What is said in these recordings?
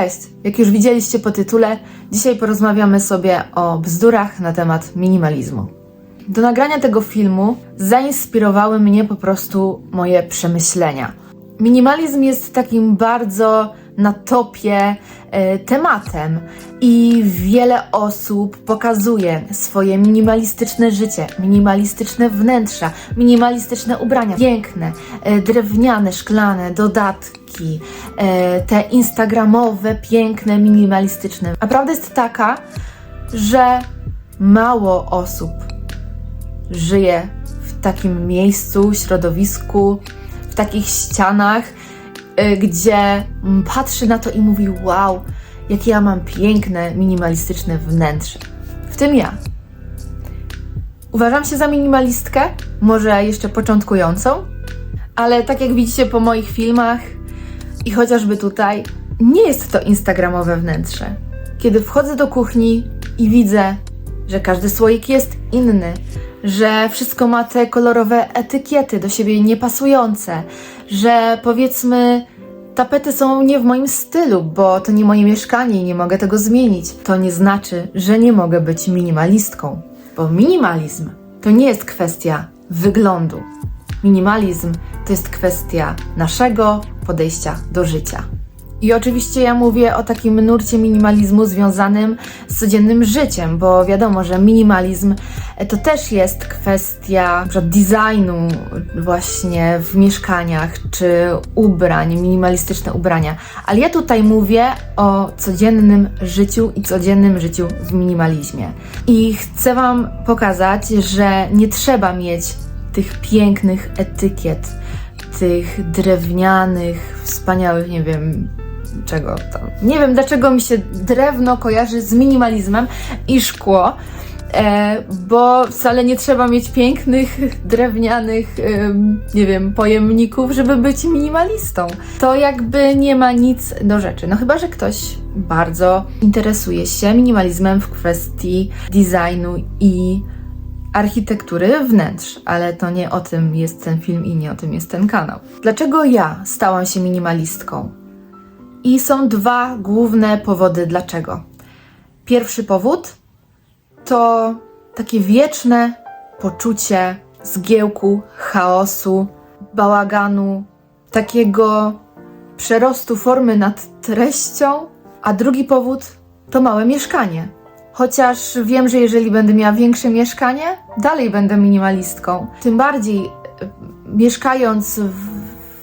Cześć! Jak już widzieliście po tytule, dzisiaj porozmawiamy sobie o bzdurach na temat minimalizmu. Do nagrania tego filmu zainspirowały mnie po prostu moje przemyślenia. Minimalizm jest takim bardzo na topie tematem i wiele osób pokazuje swoje minimalistyczne życie, minimalistyczne wnętrza, minimalistyczne ubrania, piękne, e, drewniane, szklane, dodatki, e, te instagramowe, piękne, minimalistyczne. A prawda jest taka, że mało osób żyje w takim miejscu, środowisku, w takich ścianach, gdzie mm, patrzy na to i mówi: Wow, jakie ja mam piękne, minimalistyczne wnętrze. W tym ja. Uważam się za minimalistkę, może jeszcze początkującą, ale tak jak widzicie po moich filmach i chociażby tutaj, nie jest to instagramowe wnętrze. Kiedy wchodzę do kuchni i widzę, że każdy słoik jest inny, że wszystko ma te kolorowe etykiety do siebie niepasujące, że powiedzmy tapety są nie w moim stylu, bo to nie moje mieszkanie i nie mogę tego zmienić. To nie znaczy, że nie mogę być minimalistką, bo minimalizm to nie jest kwestia wyglądu. Minimalizm to jest kwestia naszego podejścia do życia. I oczywiście ja mówię o takim nurcie minimalizmu związanym z codziennym życiem, bo wiadomo, że minimalizm e, to też jest kwestia designu właśnie w mieszkaniach czy ubrań, minimalistyczne ubrania. Ale ja tutaj mówię o codziennym życiu i codziennym życiu w minimalizmie. I chcę Wam pokazać, że nie trzeba mieć tych pięknych etykiet, tych drewnianych, wspaniałych, nie wiem, czego tam. Nie wiem, dlaczego mi się drewno kojarzy z minimalizmem i szkło. E, bo wcale nie trzeba mieć pięknych, drewnianych, em, nie wiem, pojemników, żeby być minimalistą. To jakby nie ma nic do rzeczy. No chyba, że ktoś bardzo interesuje się minimalizmem w kwestii designu i architektury wnętrz, ale to nie o tym jest ten film i nie o tym jest ten kanał. Dlaczego ja stałam się minimalistką? I są dwa główne powody dlaczego. Pierwszy powód to takie wieczne poczucie zgiełku, chaosu, bałaganu, takiego przerostu formy nad treścią, a drugi powód to małe mieszkanie. Chociaż wiem, że jeżeli będę miała większe mieszkanie, dalej będę minimalistką. Tym bardziej e, mieszkając w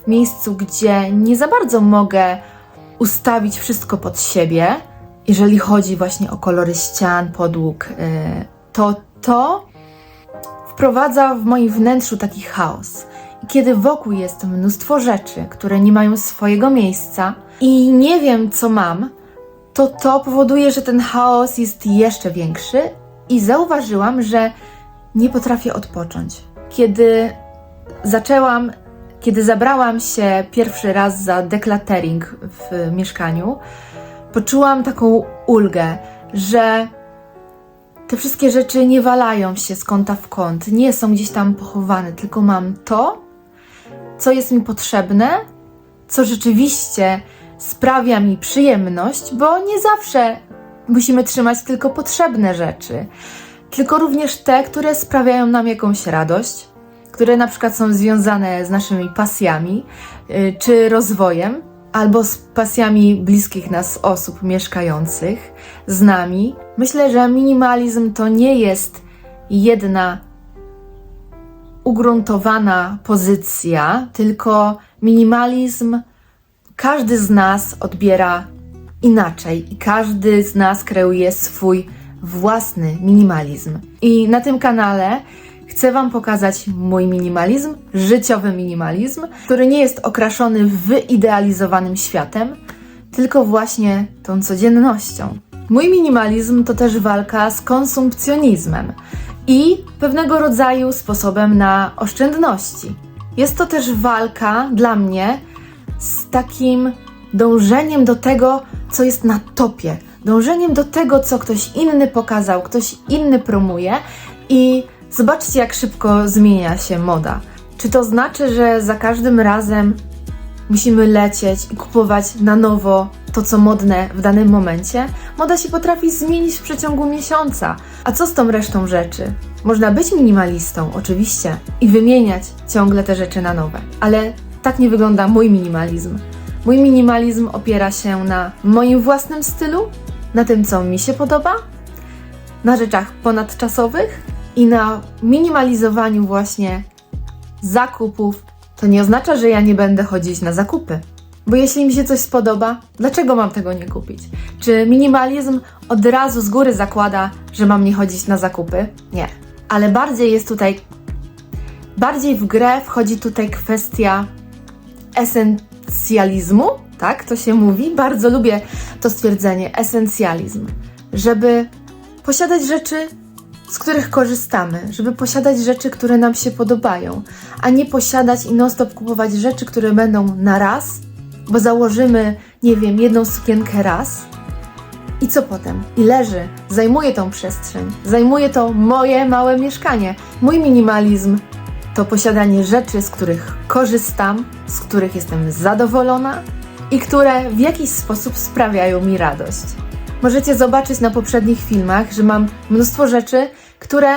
w miejscu, gdzie nie za bardzo mogę ustawić wszystko pod siebie, jeżeli chodzi właśnie o kolory ścian, podłóg, y, to to wprowadza w moim wnętrzu taki chaos. I kiedy wokół jest mnóstwo rzeczy, które nie mają swojego miejsca i nie wiem, co mam, to to powoduje, że ten chaos jest jeszcze większy i zauważyłam, że nie potrafię odpocząć. Kiedy zaczęłam, kiedy zabrałam się pierwszy raz za decluttering w mieszkaniu, poczułam taką ulgę, że te wszystkie rzeczy nie walają się z kąta w kąt, nie są gdzieś tam pochowane, tylko mam to, co jest mi potrzebne, co rzeczywiście sprawia mi przyjemność, bo nie zawsze musimy trzymać tylko potrzebne rzeczy, tylko również te, które sprawiają nam jakąś radość, które na przykład są związane z naszymi pasjami y, czy rozwojem, albo z pasjami bliskich nas osób mieszkających z nami. Myślę, że minimalizm to nie jest jedna ugruntowana pozycja, tylko minimalizm każdy z nas odbiera inaczej i każdy z nas kreuje swój własny minimalizm. I na tym kanale chcę Wam pokazać mój minimalizm, życiowy minimalizm, który nie jest okraszony wyidealizowanym światem, tylko właśnie tą codziennością. Mój minimalizm to też walka z konsumpcjonizmem i pewnego rodzaju sposobem na oszczędności. Jest to też walka dla mnie z takim dążeniem do tego, co jest na topie, dążeniem do tego, co ktoś inny pokazał, ktoś inny promuje i zobaczcie, jak szybko zmienia się moda. Czy to znaczy, że za każdym razem musimy lecieć i kupować na nowo to, co modne w danym momencie, moda się potrafi zmienić w przeciągu miesiąca. A co z tą resztą rzeczy? Można być minimalistą, oczywiście, i wymieniać ciągle te rzeczy na nowe, ale tak nie wygląda mój minimalizm. Mój minimalizm opiera się na moim własnym stylu, na tym, co mi się podoba, na rzeczach ponadczasowych i na minimalizowaniu właśnie zakupów. To nie oznacza, że ja nie będę chodzić na zakupy. Bo jeśli mi się coś spodoba, dlaczego mam tego nie kupić? Czy minimalizm od razu z góry zakłada, że mam nie chodzić na zakupy? Nie. Ale bardziej jest tutaj, bardziej w grę wchodzi tutaj kwestia esencjalizmu, tak to się mówi. Bardzo lubię to stwierdzenie, esencjalizm. Żeby posiadać rzeczy, z których korzystamy, żeby posiadać rzeczy, które nam się podobają, a nie posiadać i non-stop kupować rzeczy, które będą na raz, bo założymy, nie wiem, jedną sukienkę raz. I co potem? I leży, zajmuje tą przestrzeń, zajmuje to moje małe mieszkanie. Mój minimalizm to posiadanie rzeczy, z których korzystam, z których jestem zadowolona i które w jakiś sposób sprawiają mi radość. Możecie zobaczyć na poprzednich filmach, że mam mnóstwo rzeczy, które,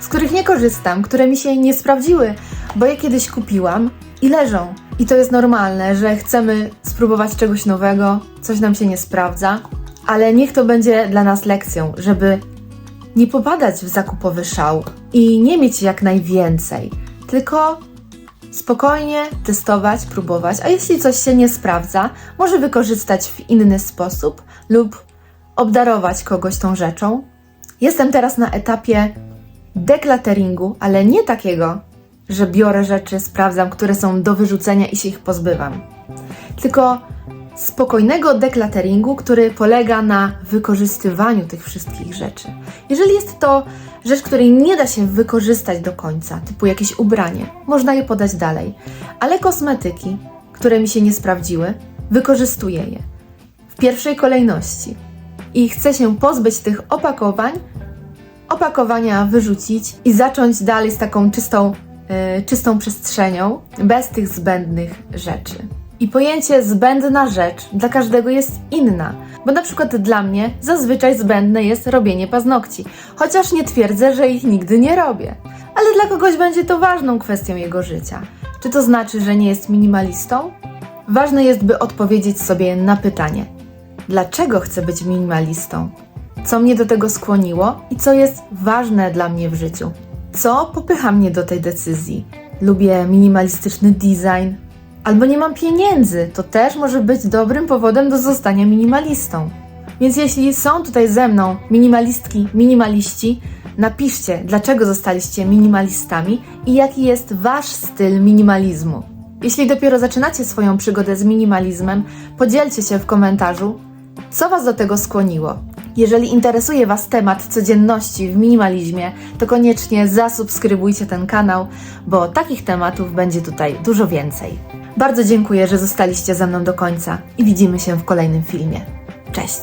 z których nie korzystam, które mi się nie sprawdziły, bo je kiedyś kupiłam i leżą. I to jest normalne, że chcemy spróbować czegoś nowego, coś nam się nie sprawdza, ale niech to będzie dla nas lekcją, żeby nie popadać w zakupowy szał i nie mieć jak najwięcej, tylko spokojnie testować, próbować, a jeśli coś się nie sprawdza, może wykorzystać w inny sposób lub obdarować kogoś tą rzeczą. Jestem teraz na etapie deklateringu, ale nie takiego, że biorę rzeczy, sprawdzam, które są do wyrzucenia i się ich pozbywam. Tylko spokojnego deklateringu, który polega na wykorzystywaniu tych wszystkich rzeczy. Jeżeli jest to rzecz, której nie da się wykorzystać do końca, typu jakieś ubranie, można je podać dalej, ale kosmetyki, które mi się nie sprawdziły, wykorzystuję je w pierwszej kolejności i chcę się pozbyć tych opakowań, opakowania wyrzucić i zacząć dalej z taką czystą, yy, czystą przestrzenią, bez tych zbędnych rzeczy. I pojęcie zbędna rzecz dla każdego jest inna, bo na przykład dla mnie zazwyczaj zbędne jest robienie paznokci, chociaż nie twierdzę, że ich nigdy nie robię. Ale dla kogoś będzie to ważną kwestią jego życia. Czy to znaczy, że nie jest minimalistą? Ważne jest, by odpowiedzieć sobie na pytanie: dlaczego chcę być minimalistą? Co mnie do tego skłoniło i co jest ważne dla mnie w życiu? Co popycha mnie do tej decyzji? Lubię minimalistyczny design, albo nie mam pieniędzy. To też może być dobrym powodem do zostania minimalistą. Więc jeśli są tutaj ze mną minimalistki, minimaliści, napiszcie, dlaczego zostaliście minimalistami i jaki jest wasz styl minimalizmu. Jeśli dopiero zaczynacie swoją przygodę z minimalizmem, podzielcie się w komentarzu, co Was do tego skłoniło? Jeżeli interesuje Was temat codzienności w minimalizmie, to koniecznie zasubskrybujcie ten kanał, bo takich tematów będzie tutaj dużo więcej. Bardzo dziękuję, że zostaliście ze mną do końca i widzimy się w kolejnym filmie. Cześć!